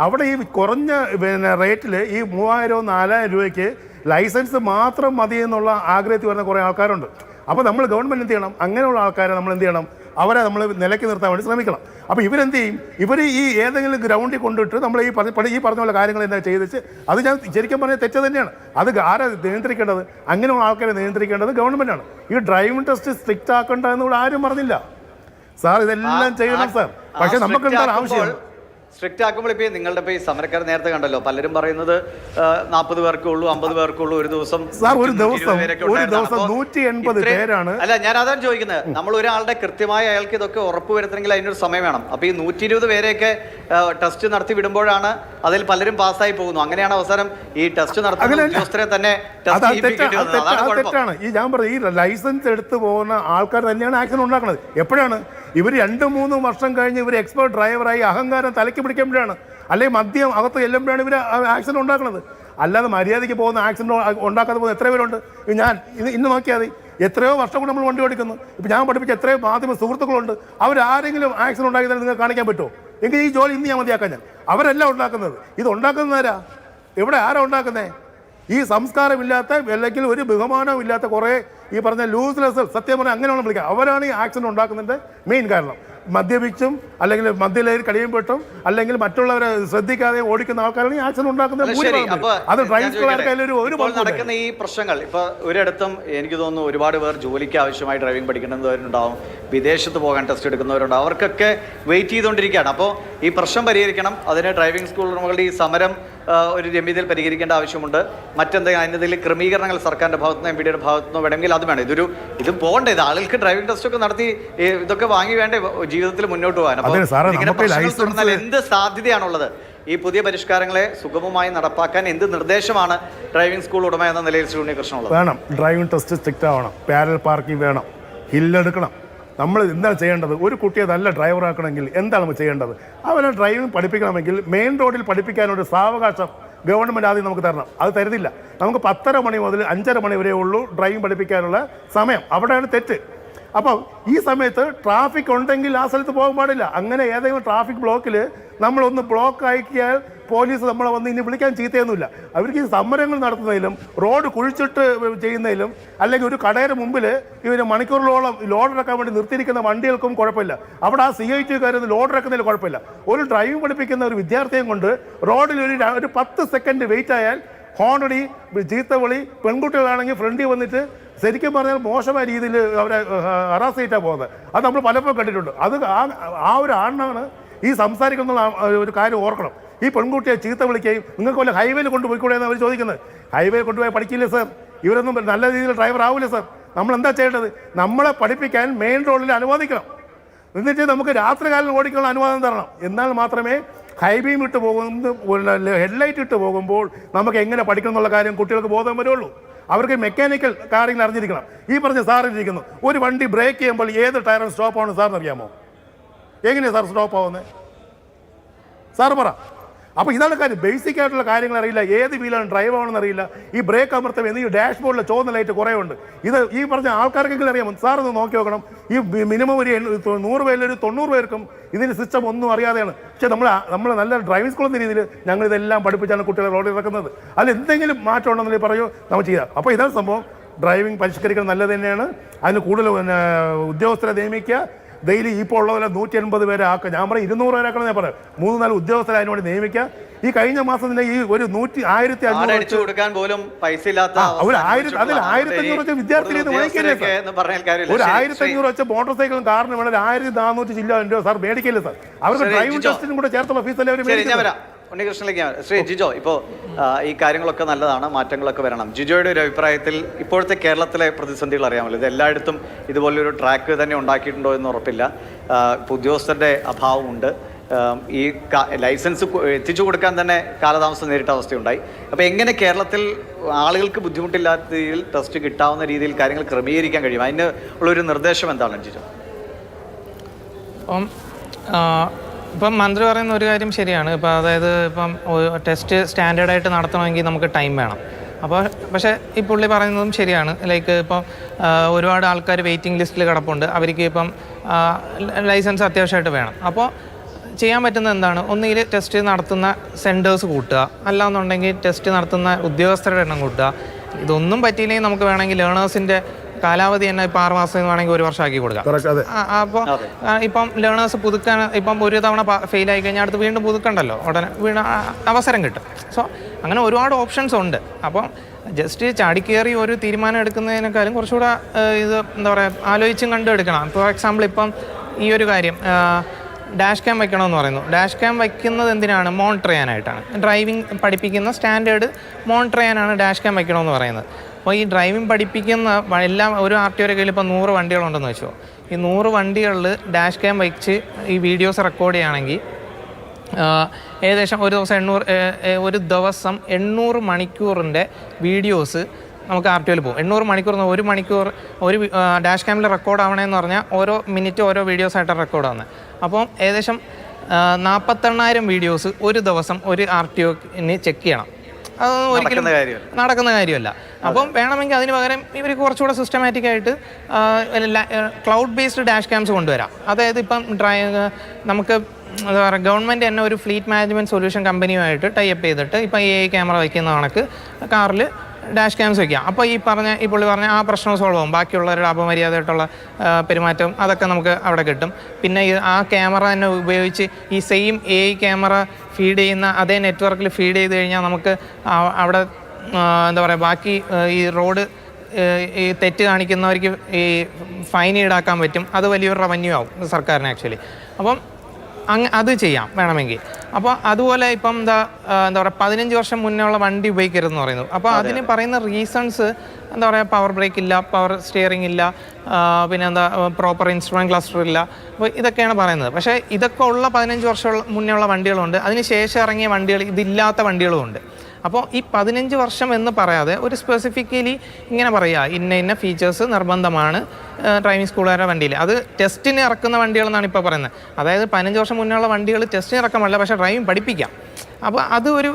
Speaker 6: അവിടെ ഈ കുറഞ്ഞ പിന്നെ റേറ്റിൽ ഈ മൂവായിരവും നാലായിരം രൂപയ്ക്ക് ലൈസൻസ് മാത്രം മതി എന്നുള്ള ആഗ്രഹത്തിൽ വരുന്ന കുറേ ആൾക്കാരുണ്ട്. അപ്പോൾ നമ്മൾ ഗവൺമെന്റ് എന്ത് ചെയ്യണം? അങ്ങനെയുള്ള ആൾക്കാരെ നമ്മൾ എന്ത് ചെയ്യണം? അവരെ നമ്മൾ നിലയ്ക്ക് നിർത്താൻ വേണ്ടി ശ്രമിക്കണം. അപ്പോൾ ഇവരെന്ത് ചെയ്യും? ഇവർ ഈ ഏതെങ്കിലും ഗ്രൗണ്ടിൽ കൊണ്ടിട്ട് നമ്മൾ ഈ പറഞ്ഞ ഈ പറഞ്ഞ പോലെ കാര്യങ്ങൾ എന്താ ചെയ്തിച്ച് അത് ഞാൻ ശരിക്കും പറഞ്ഞാൽ തെറ്റ് തന്നെയാണ്. അത് ആരെ നിയന്ത്രിക്കേണ്ടത്? അങ്ങനെയുള്ള ആൾക്കാരെ നിയന്ത്രിക്കേണ്ടത് ഗവൺമെന്റാണ് ഈ ഡ്രൈവിംഗ് ടെസ്റ്റ് സ്ട്രിക്റ്റ് ആക്കണ്ട എന്നുകൂടെ ആരും പറഞ്ഞില്ല. സാർ ഇതെല്ലാം ചെയ്യണം സാർ. പക്ഷേ നമുക്ക് എന്താണ് ആവശ്യം?
Speaker 5: സ്ട്രിക്റ്റ് ആക്കുമ്പോൾ ഇപ്പോൾ നിങ്ങളുടെ ഇപ്പോൾ ഈ സമരക്കാർ നേരത്തെ കണ്ടല്ലോ. പലരും പറയുന്നത് നാൽപ്പത് പേർക്കേ ഉള്ളൂ അമ്പത് പേർക്കേ ഉള്ളൂ ഒരു ദിവസം
Speaker 6: സാർ, ഒരു ദിവസം- ഒരു ദിവസം
Speaker 5: അപ്പോ
Speaker 6: 180 പേരാണ്.
Speaker 5: അല്ല ഞാൻ അതാണ് ചോദിക്കുന്നത്. നമ്മൾ ഒരാളുടെ കൃത്യമായി അയാൾക്ക് ഇതൊക്കെ ഉറപ്പ് വരുത്തണമെങ്കിൽ അതിനൊരു സമയം വേണം. അപ്പോൾ ഈ നൂറ്റി ഇരുപത് പേരെയൊക്കെ ടെസ്റ്റ് നടത്തി വിടുമ്പോഴാണ് അതിൽ പലരും പാസ്സായി പോകുന്നു. അങ്ങനെയാണ് അവസാനം ഈ ടെസ്റ്റ്
Speaker 6: നടത്തുന്നത്.
Speaker 5: ഉദ്യോഗസ്ഥരെ തന്നെ
Speaker 6: തെറ്റാണ്. ഈ ഞാൻ പറഞ്ഞു ഈ ലൈസൻസ് എടുത്തു പോകുന്ന ആൾക്കാർ തന്നെയാണ് ആക്സിഡന്റ് ഉണ്ടാക്കുന്നത്. എപ്പോഴാണ്? ഇവർ രണ്ട് മൂന്ന് വർഷം കഴിഞ്ഞ് ഇവർ എക്സ്പേർട്ട് ഡ്രൈവറായി അഹങ്കാരം തലയ്ക്ക് പിടിക്കുമ്പോഴാണ്. അല്ലെങ്കിൽ മദ്യം അകത്ത് ചെല്ലുമ്പോഴാണ് ഇവർ ആക്സിഡന്റ് ഉണ്ടാക്കുന്നത്. അല്ലാതെ മര്യാദയ്ക്ക് പോകുന്ന ആക്സിഡന്റ് ഉണ്ടാക്കാതെ പോകുന്ന എത്ര പേരുണ്ട്. ഞാൻ ഇത് ഇന്ന് നോക്കിയാൽ മതി. എത്രയോ വർഷം കൊണ്ട് നമ്മൾ വണ്ടി ഓടിക്കുന്നു. ഇപ്പം ഞാൻ പഠിപ്പിച്ച എത്രയോ മാധ്യമ സുഹൃത്തുക്കളുണ്ട്. അവരാരെങ്കിലും ആക്സിഡന്റ് ഉണ്ടാക്കി നിങ്ങൾക്ക് കാണിക്കാൻ പറ്റുമോ? എങ്കിൽ ഈ ജോലി ഇന്ന് ഞാൻ മതിയാക്കാൻ ഞാൻ. അവരല്ല ഉണ്ടാക്കുന്നത്. ഇത് ഉണ്ടാക്കുന്നതാരാ ഇവിടെ ആരാ ഉണ്ടാക്കുന്നേ? ഈ സംസ്കാരമില്ലാത്ത അല്ലെങ്കിൽ ഒരു ബഹുമാനവും ഇല്ലാത്ത കുറേ ഈ പറഞ്ഞ ലൂസ്ലെസ് സത്യം പറഞ്ഞാൽ അങ്ങനെയാണ് വിളിക്കുക അവരാണ് ഈ ആക്സിഡന്റ് ഉണ്ടാക്കുന്നതിന്റെ മെയിൻ കാരണം. മദ്യപിച്ചും അല്ലെങ്കിൽ മദ്യലയിൽ കഴിയുമ്പോട്ടും അല്ലെങ്കിൽ മറ്റുള്ളവരെ ശ്രദ്ധിക്കാതെ ഓടിക്കുന്ന ആൾക്കാരാണ് ഈ ആക്സിഡന്റ് ഉണ്ടാക്കുന്നത്. അത് സ്കൂളുകാർക്ക് ഒരു.
Speaker 5: നടക്കുന്ന ഈ പ്രശ്നങ്ങൾ ഇപ്പൊ ഒരിടത്തും എനിക്ക് തോന്നുന്നു ഒരുപാട് പേർ ജോലിക്ക് ആവശ്യമായി ഡ്രൈവിംഗ് പഠിക്കുന്നവരുണ്ടാവും. വിദേശത്ത് പോകാൻ ടെസ്റ്റ് എടുക്കുന്നവരുണ്ടാവും. അവർക്കൊക്കെ വെയിറ്റ് ചെയ്തുകൊണ്ടിരിക്കുകയാണ്. അപ്പോൾ ഈ പ്രശ്നം പരിഹരിക്കണം. അതിന് ഡ്രൈവിംഗ് സ്കൂൾ ഉടമകളുടെ ഈ സമരം ഒരു രമ്യതയിൽ പരിഹരിക്കേണ്ട ആവശ്യമുണ്ട്. മറ്റെന്തെങ്കിലും അതിനെന്തെങ്കിലും ക്രമീകരണങ്ങൾ സർക്കാരിന്റെ ഭാഗത്തുനിന്ന് എം പിയുടെ ഭാഗത്തുനിന്ന് വേണമെങ്കിൽ അത് വേണം. ഇതൊരു ഇത് പോകണ്ടേ. ഇത് ആളുകൾക്ക് ഡ്രൈവിംഗ് ടെസ്റ്റ് ഒക്കെ നടത്തി ഇതൊക്കെ വാങ്ങി വേണ്ടേ ജീവിതത്തിൽ മുന്നോട്ട് പോകാൻ. അപ്പോൾ എന്ത് സാധ്യതയാണുള്ളത്? ഈ പുതിയ പരിഷ്കാരങ്ങളെ സുഗമമായി നടപ്പാക്കാൻ എന്ത് നിർദ്ദേശമാണ് ഡ്രൈവിംഗ് സ്കൂൾ ഉടമ എന്ന നിലയിൽ ശ്രീ ഉണ്ണികൃഷ്ണ
Speaker 6: വേണം. ഡ്രൈവിംഗ് ടെസ്റ്റ് സ്ട്രിക്റ്റ് ആവണം പാരൽ പാർക്കിംഗ് വേണം ഹില്ലെടുക്കണം നമ്മൾ എന്താണ് ചെയ്യേണ്ടത്? ഒരു കുട്ടിയെ നല്ല ഡ്രൈവറാക്കണമെങ്കിൽ എന്താണ് നമ്മൾ ചെയ്യേണ്ടത്? അവനെ ഡ്രൈവിംഗ് പഠിപ്പിക്കണമെങ്കിൽ മെയിൻ റോഡിൽ പഠിപ്പിക്കാനൊരു സാവകാശം ഗവൺമെന്റ് ആദ്യം നമുക്ക് തരണം. അത് തരുന്നില്ല. നമുക്ക് പത്തര മണി മുതൽ അഞ്ചര മണി വരെ ഉള്ളൂ ഡ്രൈവിംഗ് പഠിപ്പിക്കാനുള്ള സമയം. അവിടെയാണ് തെറ്റ്. അപ്പം ഈ സമയത്ത് ട്രാഫിക് ഉണ്ടെങ്കിൽ ആ സ്ഥലത്ത് പോകാൻ പാടില്ല. അങ്ങനെ ഏതെങ്കിലും ട്രാഫിക് ബ്ലോക്കിൽ നമ്മളൊന്ന് ബ്ലോക്ക് ആക്കിയാൽ പോലീസ് നമ്മളെ വന്ന് ഇനി വിളിക്കാൻ ചീത്തയൊന്നുമില്ല. അവർക്ക് ഈ സമരങ്ങൾ നടത്തുന്നതിലും റോഡ് കുഴിച്ചിട്ട് ചെയ്യുന്നതിലും അല്ലെങ്കിൽ ഒരു കടയുടെ മുമ്പിൽ ഇവർ മണിക്കൂറിലോളം ലോഡ് ഇറക്കാൻ വേണ്ടി നിർത്തിയിരിക്കുന്ന വണ്ടികൾക്കും കുഴപ്പമില്ല. അവിടെ ആ സി ഐ ടി കാര്യം ലോഡ് ഇറക്കുന്നതിൽ കുഴപ്പമില്ല. ഒരു ഡ്രൈവിംഗ് പഠിപ്പിക്കുന്ന ഒരു വിദ്യാർത്ഥിയും കൊണ്ട് റോഡിൽ ഒരു ഒരു പത്ത് സെക്കൻഡ് വെയിറ്റ് ആയാൽ ഹോണടി ചീത്തവിളി പെൺകുട്ടികളാണെങ്കിൽ ഫ്രണ്ടിൽ വന്നിട്ട് ശരിക്കും പറഞ്ഞാൽ മോശമായ രീതിയിൽ അവരെ ഹറാസ് ചെയ്തിട്ടാണ് പോകുന്നത്. അത് നമ്മൾ പലപ്പോഴും കണ്ടിട്ടുണ്ട്. അത് ആ- ആ ഒരു ആണാണ് ഈ സംസാരിക്കുന്ന ഒരു കാര്യം ഓർക്കണം. ഈ പെൺകുട്ടിയെ ചീത്ത വിളിക്കുകയും നിങ്ങൾക്ക് വല്ല ഹൈവേയിൽ കൊണ്ടുപോയിക്കൂടെ എന്ന് അവർ ചോദിക്കുന്നത്? ഹൈവേ കൊണ്ടുപോയി പഠിക്കില്ല സാർ? ഇവരൊന്നും നല്ല രീതിയിൽ ഡ്രൈവർ ആവില്ല സർ. നമ്മൾ എന്താ ചെയ്യേണ്ടത്? നമ്മളെ പഠിപ്പിക്കാൻ മെയിൻ റോഡിൽ അനുവദിക്കണം. എന്നിട്ട് നമുക്ക് രാത്രികാലം ഓടിക്കാനുള്ള അനുവാദം തരണം. എന്നാൽ മാത്രമേ ഹൈബീം ഇട്ട് പോകുന്ന ഹെഡ്ലൈറ്റ് ഇട്ട് പോകുമ്പോൾ നമുക്ക് എങ്ങനെ പഠിക്കണം എന്നുള്ള കാര്യം കുട്ടികൾക്ക് ബോധം വരുള്ളൂ. അവർക്ക് മെക്കാനിക്കൽ കാര്യങ്ങൾ അറിഞ്ഞിരിക്കണം. ഈ പറഞ്ഞ സാറിരിക്കുന്നു ഒരു വണ്ടി ബ്രേക്ക് ചെയ്യുമ്പോൾ ഏത് ടയറും സ്റ്റോപ്പ് ആവണം സാറിന് അറിയാമോ? എങ്ങനെയാണ് സാർ സ്റ്റോപ്പ് ആവുന്നത് സാർ പറ. അപ്പോൾ ഇതാണ് കാര്യം. ബേസിക് ആയിട്ടുള്ള കാര്യങ്ങൾ അറിയില്ല. ഏത് വീലാണ് ഡ്രൈവ് ആണെന്ന് അറിയില്ല. ഈ ബ്രേക്ക് അമർത്തം എന്നീ ഡാഷ്ബോർഡിലെ ബോർഡിലെ ചുവന്ന ലൈറ്റ് കുറേ ഉണ്ട് ഇത് ഈ പറഞ്ഞ ആൾക്കാർക്കെങ്കിലും അറിയാം സാർ ഒന്ന് നോക്കി നോക്കണം. ഈ മിനിമം ഒരു നൂറ് പേരിൽ ഒരു തൊണ്ണൂറ് പേർക്കും ഇതിന് സിസ്റ്റം ഒന്നും അറിയാതെയാണ്. പക്ഷേ നമ്മൾ നമ്മൾ നല്ല ഡ്രൈവിംഗ് സ്കൂൾ എന്ന രീതിയിൽ ഞങ്ങൾ ഇതെല്ലാം പഠിപ്പിച്ചാണ് കുട്ടികളെ റോഡിൽ ഇറക്കുന്നത്. അതിൽ എന്തെങ്കിലും മാറ്റം ഉണ്ടെന്നുണ്ടെങ്കിൽ പറയൂ. നമ്മൾ ചെയ്യാം. അപ്പോൾ ഇതാണ് സംഭവം. ഡ്രൈവിംഗ് പരിഷ്കരിക്കുന്നത് നല്ലത് തന്നെയാണ്. അതിന് കൂടുതൽ ഉദ്യോഗസ്ഥരെ നിയമിക്കുക. ഡെയിലി ഇപ്പോൾ ഉള്ളതല്ല നൂറ്റി എൺപത് പേരെ ആക്കുക ഞാൻ പറയും ഇരുന്നൂറ് പേരാക്കണം ഞാൻ പറയാം. മൂന്ന് നാല് ഉദ്യോഗസ്ഥരെ അതിന് വേണ്ടി നിയമിക്കുക ഈ കഴിഞ്ഞ മാസം തന്നെ ഈ ഒരു നൂറ്റി ആയിരത്തി അഞ്ഞൂറ്
Speaker 5: ആടടിച്ചു കൊടുക്കാൻ പോലും പൈസ ഇല്ലാത്ത
Speaker 6: ആ, ഒരു
Speaker 5: അവസ്ഥ
Speaker 6: ആയിരത്തി- അതിൽ. ആയിരത്തി അഞ്ഞൂറ് വെച്ച വിദ്യാർത്ഥികളെ
Speaker 5: കാര്യമില്ല.
Speaker 6: ഒരു ആയിരത്തി അഞ്ഞൂറ് വെച്ച മോട്ടോർ സൈക്കിളും കാറിന് വേണം ആയിരത്തി നാനൂറ്റി ചില്ല സാർ മേടിക്കില്ല സാർ? അവർക്ക് ഡ്രൈവിംഗ് ടെസ്റ്റിനും കൂടെ ചേർത്തുള്ള ഫീസ് അവർ
Speaker 5: ഉണ്ണികൃഷ്ണനിലേക്ക് ശ്രീ ജിജോ ഇപ്പോൾ ഈ കാര്യങ്ങളൊക്കെ നല്ലതാണ് മാറ്റങ്ങളൊക്കെ വരണം. ജിജോയുടെ ഒരു അഭിപ്രായത്തിൽ ഇപ്പോഴത്തെ കേരളത്തിലെ പ്രതിസന്ധികൾ അറിയാമല്ലോ. ഇത് എല്ലായിടത്തും ഇതുപോലൊരു ട്രാക്ക് തന്നെ ഉണ്ടാക്കിയിട്ടുണ്ടോ എന്ന് ഉറപ്പില്ല. ഉദ്യോഗസ്ഥരുടെ അഭാവമുണ്ട്. ഈ ലൈസൻസ് എത്തിച്ചു കൊടുക്കാൻ തന്നെ കാലതാമസം നേരിട്ട അവസ്ഥയുണ്ടായി. അപ്പോൾ എങ്ങനെ കേരളത്തിൽ ആളുകൾക്ക് ബുദ്ധിമുട്ടില്ലാത്ത രീതിയിൽ ടെസ്റ്റ് കിട്ടാവുന്ന രീതിയിൽ കാര്യങ്ങൾ ക്രമീകരിക്കാൻ കഴിയും? അതിന് ഉള്ളൊരു നിർദ്ദേശം എന്താണ് ജിജോ?
Speaker 7: അപ്പം ഇപ്പം മന്ത്രി പറയുന്ന ഒരു കാര്യം ശരിയാണ്. ഇപ്പം അതായത് ഇപ്പം ടെസ്റ്റ് സ്റ്റാൻഡേർഡായിട്ട് നടത്തണമെങ്കിൽ നമുക്ക് ടൈം വേണം. അപ്പോൾ പക്ഷേ ഈ പുള്ളി പറയുന്നതും ശരിയാണ്. ലൈക്ക് ഇപ്പം ഒരുപാട് ആൾക്കാർ വെയിറ്റിംഗ് ലിസ്റ്റിൽ കിടപ്പുണ്ട്. അവർക്ക് ഇപ്പം ലൈസൻസ് അത്യാവശ്യമായിട്ട് വേണം. അപ്പോൾ ചെയ്യാൻ പറ്റുന്ന എന്താണ്? ഒന്നുകിൽ ടെസ്റ്റ് നടത്തുന്ന സെന്റേഴ്സ് കൂട്ടുക. അല്ലാന്നുണ്ടെങ്കിൽ ടെസ്റ്റ് നടത്തുന്ന ഉദ്യോഗസ്ഥരുടെ എണ്ണം കൂട്ടുക. ഇതൊന്നും പറ്റിയില്ലെങ്കിൽ നമുക്ക് വേണമെങ്കിൽ ലേണേഴ്സിന്റെ കാലാവധി തന്നെ ഇപ്പം ആറ് മാസം വേണമെങ്കിൽ ഒരു വർഷമാക്കി കൊടുക്കാം.
Speaker 6: കറക്റ്റ് അതെ.
Speaker 7: അപ്പോൾ ഇപ്പം ലേണേഴ്സ് പുതുക്കാൻ ഇപ്പം ഒരു തവണ ഫെയിൽ ആയി കഴിഞ്ഞാൽ അടുത്ത് വീണ്ടും പുതുക്കണ്ടല്ലോ. ഉടനെ വീണ അവസരം കിട്ടും. സോ അങ്ങനെ ഒരുപാട് ഓപ്ഷൻസ് ഉണ്ട്. അപ്പം ജസ്റ്റ് ചാടിക്കേറി ഒരു തീരുമാനം എടുക്കുന്നതിനേക്കാളും കുറച്ചുകൂടെ ഇത് എന്താ പറയുക ആലോചിച്ചും കണ്ടും എടുക്കണം. ഫോർ എക്സാമ്പിൾ ഇപ്പം ഈ ഒരു കാര്യം ഡാഷ് ക്യാം വെക്കണമെന്ന് പറയുന്നു. ഡാഷ് ക്യാം വയ്ക്കുന്നത് എന്തിനാണ്? മോണിറ്റർ ചെയ്യാനായിട്ടാണ്. ഡ്രൈവിംഗ് പഠിപ്പിക്കുന്ന സ്റ്റാൻഡേർഡ് മോണിറ്റർ ചെയ്യാനാണ് ഡാഷ് ക്യാം വെക്കണമെന്ന് പറയുന്നത്. അപ്പോൾ ഈ ഡ്രൈവിംഗ് പഠിപ്പിക്കുന്ന എല്ലാം ഒരു ആർ ടി ഒയുടെ കയ്യിൽ ഇപ്പോൾ നൂറ് വണ്ടികളുണ്ടെന്ന് വെച്ചോ. ഈ നൂറ് വണ്ടികളിൽ ഡാഷ് ക്യാം വെച്ച് ഈ വീഡിയോസ് റെക്കോർഡ് ചെയ്യുകയാണെങ്കിൽ ഏകദേശം ഒരു ദിവസം എണ്ണൂറ് ഒരു ദിവസം എണ്ണൂറ് മണിക്കൂറിന്റെ വീഡിയോസ് നമുക്ക് ആർ ടി ഒയിൽ പോകും. എണ്ണൂറ് മണിക്കൂർ ഒരു മണിക്കൂർ ഒരു ഡാഷ് ക്യാമിൽ റെക്കോർഡ് ആവണമെന്ന് പറഞ്ഞാൽ ഓരോ മിനിറ്റ് ഓരോ വീഡിയോസ് ആയിട്ട് റെക്കോർഡ് ആവുന്നത് അപ്പം ഏകദേശം നാൽപ്പത്തെണ്ണായിരം വീഡിയോസ് ഒരു ദിവസം ഒരു ആർ ടി ഒന് ചെക്ക് ചെയ്യണം. അത് ഒരിക്കലും
Speaker 5: നടക്കുന്ന കാര്യമല്ല.
Speaker 7: നടക്കുന്ന കാര്യമല്ല. അപ്പം വേണമെങ്കിൽ അതിന് പകരം ഇവർ കുറച്ചുകൂടെ സിസ്റ്റമാറ്റിക് ആയിട്ട് ക്ലൗഡ് ബേസ്ഡ് ഡാഷ് ക്യാംസ് കൊണ്ടുവരാം. അതായത് ഇപ്പം ഡ്രൈ നമുക്ക് എന്താ പറയുക ഗവൺമെന്റ് തന്നെ ഒരു ഫ്ലീറ്റ് മാനേജ്മെന്റ് സൊല്യൂഷൻ കമ്പനിയുമായിട്ട് ടൈപ്പ് ചെയ്തിട്ട് ഇപ്പം എ ഐ ക്യാമറ വയ്ക്കുന്ന കണക്ക് കാറിൽ ഡാഷ് ക്യാംസ് വയ്ക്കാം അപ്പോൾ ഈ പറഞ്ഞ ഈ പുള്ളി പറഞ്ഞ ആ പ്രശ്നം സോൾവ് ആവും. ബാക്കിയുള്ളവരുടെ അപമര്യാദയായിട്ടുള്ള പെരുമാറ്റം അതൊക്കെ നമുക്ക് അവിടെ കിട്ടും. പിന്നെ ആ ക്യാമറ തന്നെ ഉപയോഗിച്ച് ഈ same A I camera feed ചെയ്യുന്ന അതേ നെറ്റ്വർക്കിൽ ഫീഡ് ചെയ്ത് കഴിഞ്ഞാൽ നമുക്ക് അവിടെ എന്താ പറയുക ബാക്കി ഈ റോഡ് ഈ തെറ്റ് കാണിക്കുന്നവർക്ക് ഈ ഫൈൻ ഈടാക്കാൻ പറ്റും. അത് വലിയൊരു റവന്യൂ ആവും സർക്കാരിന് ആക്ച്വലി അപ്പം അങ്ങ് അത് ചെയ്യാം വേണമെങ്കിൽ. അപ്പോൾ അതുപോലെ ഇപ്പം എന്താ എന്താ പറയുക പതിനഞ്ച് വർഷം മുന്നേ ഉള്ള വണ്ടി ഉപയോഗിക്കരുതെന്ന് പറയുന്നു. അപ്പോൾ അതിന് പറയുന്ന റീസൺസ് എന്താ പറയുക പവർ ബ്രേക്ക് ഇല്ല പവർ സ്റ്റിയറിംഗ് ഇല്ല പിന്നെ എന്താ പ്രോപ്പർ ഇൻസ്ട്രുമെന്റ് ക്ലസ്റ്റർ ഇല്ല. അപ്പോൾ ഇതൊക്കെയാണ് പറയുന്നത്. പക്ഷേ ഇതൊക്കെ ഉള്ള പതിനഞ്ച് വർഷം മുന്നേ ഉള്ള വണ്ടികളുണ്ട്. അതിന് ശേഷം ഇറങ്ങിയ വണ്ടികൾ ഇതില്ലാത്ത വണ്ടികളുമുണ്ട്. അപ്പോൾ ഈ പതിനഞ്ച് വർഷം എന്ന് പറയാതെ ഒരു സ്പെസിഫിക്കലി ഇങ്ങനെ പറയുക ഇന്ന ഇന്ന ഫീച്ചേഴ്സ് നിർബന്ധമാണ് ഡ്രൈവിംഗ് സ്കൂളുകാരുടെ വണ്ടിയിൽ അത് ടെസ്റ്റിന് ഇറക്കുന്ന വണ്ടികളെന്നാണ് ഇപ്പോൾ പറയുന്നത്. അതായത് പതിനഞ്ച് വർഷം മുന്നേ ഉള്ള വണ്ടികൾ ടെസ്റ്റിന് ഇറക്കാൻ പാടില്ല പക്ഷേ ഡ്രൈവിംഗ് പഠിപ്പിക്കാം. അപ്പോൾ അത് ഒരു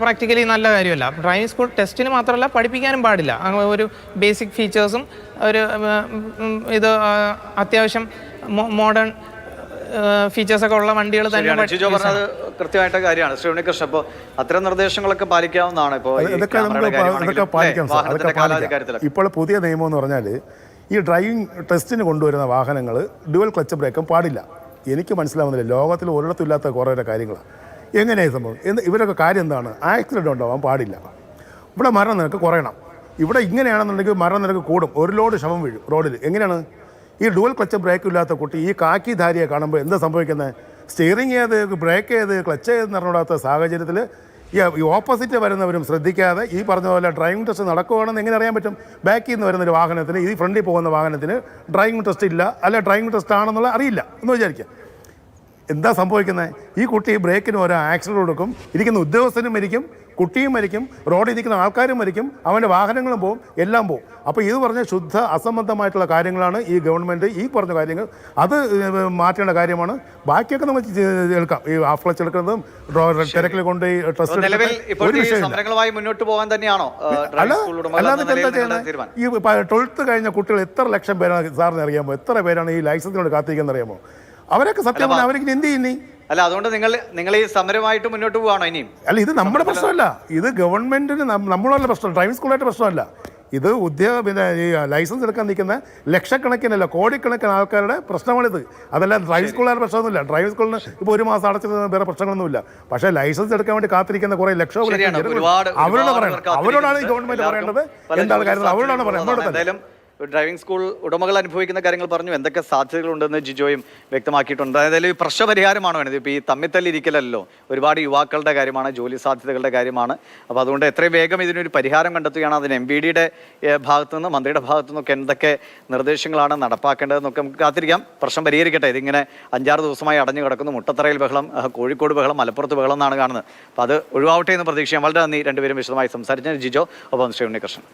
Speaker 7: പ്രാക്ടിക്കലി നല്ല കാര്യമല്ല. ഡ്രൈവിംഗ് സ്കൂൾ ടെസ്റ്റിന് മാത്രമല്ല പഠിപ്പിക്കാനും പാടില്ല. ഒരു ബേസിക് ഫീച്ചേഴ്സും ഒരു ഇത് അത്യാവശ്യം മോഡേൺ ഫീച്ചേഴ്സൊക്കെ ഉള്ള വണ്ടികൾ തന്നെ
Speaker 5: ജിജോ പറഞ്ഞത് കൃത്യമായിട്ട് കാര്യമാണ്. ശ്രീ ഉണ്ണികൃഷ്ണൻ അപ്പോൾ അത്തരം നിർദ്ദേശങ്ങളൊക്കെ പാലിക്കാവുന്നതാണ് ഇപ്പോൾ
Speaker 6: ഇപ്പോൾ പുതിയ നിയമം എന്ന് പറഞ്ഞാൽ ഈ ഡ്രൈവിംഗ് ടെസ്റ്റിന് കൊണ്ടുവരുന്ന വാഹനങ്ങൾ ഡുവൽ ക്ലച്ച് ബ്രേക്കും പാടില്ല. എനിക്ക് മനസ്സിലാവുന്നില്ല. ലോകത്തിൽ ഒരിടത്തും ഇല്ലാത്ത കുറേ കാര്യങ്ങളാണ് എങ്ങനെയാണ് സംഭവം? എന്ന് ഇവരൊക്കെ കാര്യം എന്താണ്? ആക്സിഡന്റ് ഉണ്ടാവാൻ പാടില്ല. ഇവിടെ മരണനിരക്ക് കുറയണം. ഇവിടെ ഇങ്ങനെയാണെന്നുണ്ടെങ്കിൽ മരണനിരക്ക് കൂടും. ഒരു ലോഡ് ശവം വീഴും റോഡിൽ എങ്ങനെയാണ്? ഈ ഡുവൽ ക്ലച്ച് ബ്രേക്ക് ഇല്ലാത്ത കുട്ടി ഈ കാക്കി ധാരിയെ കാണുമ്പോൾ എന്താ സംഭവിക്കുന്നത് സ്റ്റിയറിംഗ് ഏത് ബ്രേക്ക് ഏത് ക്ലച്ച് ഏതെന്ന് അറിഞ്ഞൂടാത്ത സാഹചര്യത്തിൽ ഈ ഓപ്പോസിറ്റ് വരുന്നവരും ശ്രദ്ധിക്കാതെ ഈ പറഞ്ഞ പോലെ ഡ്രൈവിംഗ് ടെസ്റ്റ് നടക്കുകയാണെന്ന് എങ്ങനെ അറിയാൻ പറ്റും? ബാക്കിൽ നിന്ന് വരുന്നൊരു വാഹനത്തിന് ഈ ഫ്രണ്ടിൽ പോകുന്ന വാഹനത്തിന് ഡ്രൈവിംഗ് ടെസ്റ്റ് ഇല്ല അല്ല ഡ്രൈവിംഗ് ടെസ്റ്റ് ആണെന്നുള്ള അറിയില്ല എന്ന് വിചാരിക്കുക. എന്താ സംഭവിക്കുന്നത് ഈ കുട്ടി ബ്രേക്കിന് ഓരോ ആക്സിഡന്റ് കൊടുക്കും ഇരിക്കുന്ന ഉദ്യോഗസ്ഥനും മരിക്കും കുട്ടിയും മരിക്കും റോഡിൽ നിൽക്കുന്ന ആൾക്കാരും മരിക്കും അവന്റെ വാഹനങ്ങളും പോവും എല്ലാം പോവും. അപ്പോൾ ഇത് പറഞ്ഞ ശുദ്ധ അസംബന്ധമായിട്ടുള്ള കാര്യങ്ങളാണ് ഈ ഗവൺമെന്റ് ഈ പറഞ്ഞ കാര്യങ്ങൾ. അത് മാറ്റേണ്ട കാര്യമാണ്. ബാക്കിയൊക്കെ നമുക്ക് എടുക്കാം. ഈ ഹാഫ് ക്ലച്ച് എടുക്കുന്നതും തിരക്കിൽ കൊണ്ട്
Speaker 5: മുന്നോട്ട് പോകാൻ തന്നെയാണോ?
Speaker 6: അല്ല അല്ലാതെ എന്താ ചെയ്യുന്നത് ഈ ട്വൽത്ത് കഴിഞ്ഞ കുട്ടികൾ എത്ര ലക്ഷം പേരാണ് സാറിന് അറിയാമോ? എത്ര പേരാണ് ഈ ലൈസൻസിനോട് കാത്തിരിക്കുന്നത് അറിയാമോ? അവരൊക്കെ സത്യം പറഞ്ഞാൽ അവർക്ക് എന്ത് ചെയ്യുന്നേ?
Speaker 5: അല്ല അതുകൊണ്ട് നിങ്ങൾ നിങ്ങൾ ഈ സമരമായിട്ട് മുന്നോട്ട് പോവാണോ ഇനിയും?
Speaker 6: അല്ല ഇത് നമ്മുടെ പ്രശ്നമല്ല. ഇത് ഗവൺമെന്റിന് നമ്മളല്ല പ്രശ്നം ഡ്രൈവിംഗ് സ്കൂളായിട്ട് പ്രശ്നമല്ല. ഇത് ഉദ്യോഗ പിന്നെ ഈ ലൈസൻസ് എടുക്കാൻ നിൽക്കുന്ന ലക്ഷക്കണക്കിനല്ല കോടിക്കണക്കിന് ആൾക്കാരുടെ പ്രശ്നമാണിത്. അതല്ല ഡ്രൈവിംഗ് സ്കൂളുകാരുടെ പ്രശ്നമൊന്നുമില്ല. ഡ്രൈവിംഗ് സ്കൂളിന് ഇപ്പോൾ ഒരു മാസം അടച്ചിരുന്ന വേറെ പ്രശ്നങ്ങളൊന്നുമില്ല. പക്ഷേ ലൈസൻസ് എടുക്കാൻ വേണ്ടി കാത്തിരിക്കുന്ന കുറേ ലക്ഷോ
Speaker 5: ശരിയാണ്. ഒരുപാട്
Speaker 6: അവരോട്
Speaker 5: പറയുന്നത്
Speaker 6: പറയണം. അവരോടാണ് ഈ ഗവൺമെന്റ് പറയേണ്ടത്. എന്താണ് കാര്യം അവരോടാണ് പറയുന്നത്
Speaker 5: ഡ്രൈവിംഗ് സ്കൂൾ ഉടമകൾ അനുഭവിക്കുന്ന കാര്യങ്ങൾ പറഞ്ഞു. എന്തൊക്കെ സാധ്യതകളുണ്ടെന്ന് ജിജോയും വ്യക്തമാക്കിയിട്ടുണ്ട്. അതായത് ഈ പ്രശ്നപരിഹാരമാണ് വേണ്ടത്? ഇപ്പോൾ ഈ തമ്മിത്തല്ലിരിക്കലല്ലോ. ഒരുപാട് യുവാക്കളുടെ കാര്യമാണ് ജോലി സാധ്യതകളുടെ കാര്യമാണ്. അപ്പോൾ അതുകൊണ്ട് എത്രയും വേഗം ഇതിനൊരു പരിഹാരം കണ്ടെത്തുകയാണ്. അതിന് എം ബി ഡിയുടെ ഭാഗത്തു നിന്ന് മന്ത്രിയുടെ ഭാഗത്തു നിന്നൊക്കെ എന്തൊക്കെ നിർദ്ദേശങ്ങളാണ് നടപ്പാക്കേണ്ടതെന്നൊക്കെ നമുക്ക് കാത്തിരിക്കാം. പ്രശ്നം പരിഹരിക്കട്ടെ. ഇതിങ്ങനെ അഞ്ചാറ് ദിവസമായി അടഞ്ഞു കിടക്കുന്നു. മുട്ടത്തറയിൽ ബഹളം കോഴിക്കോട് ബഹളം മലപ്പുറത്ത് ബഹളം എന്നാണ് കാണുന്നത്. അപ്പോൾ അത് ഒഴിവാവട്ടെ എന്ന് പ്രതീക്ഷിക്കാം. വളരെ നന്ദി. രണ്ടുപേരും വിശദമായി സംസാരിച്ചത് ജിജോ ഒപ്പം ശ്രീ ഉണ്ണികൃഷ്ണൻ.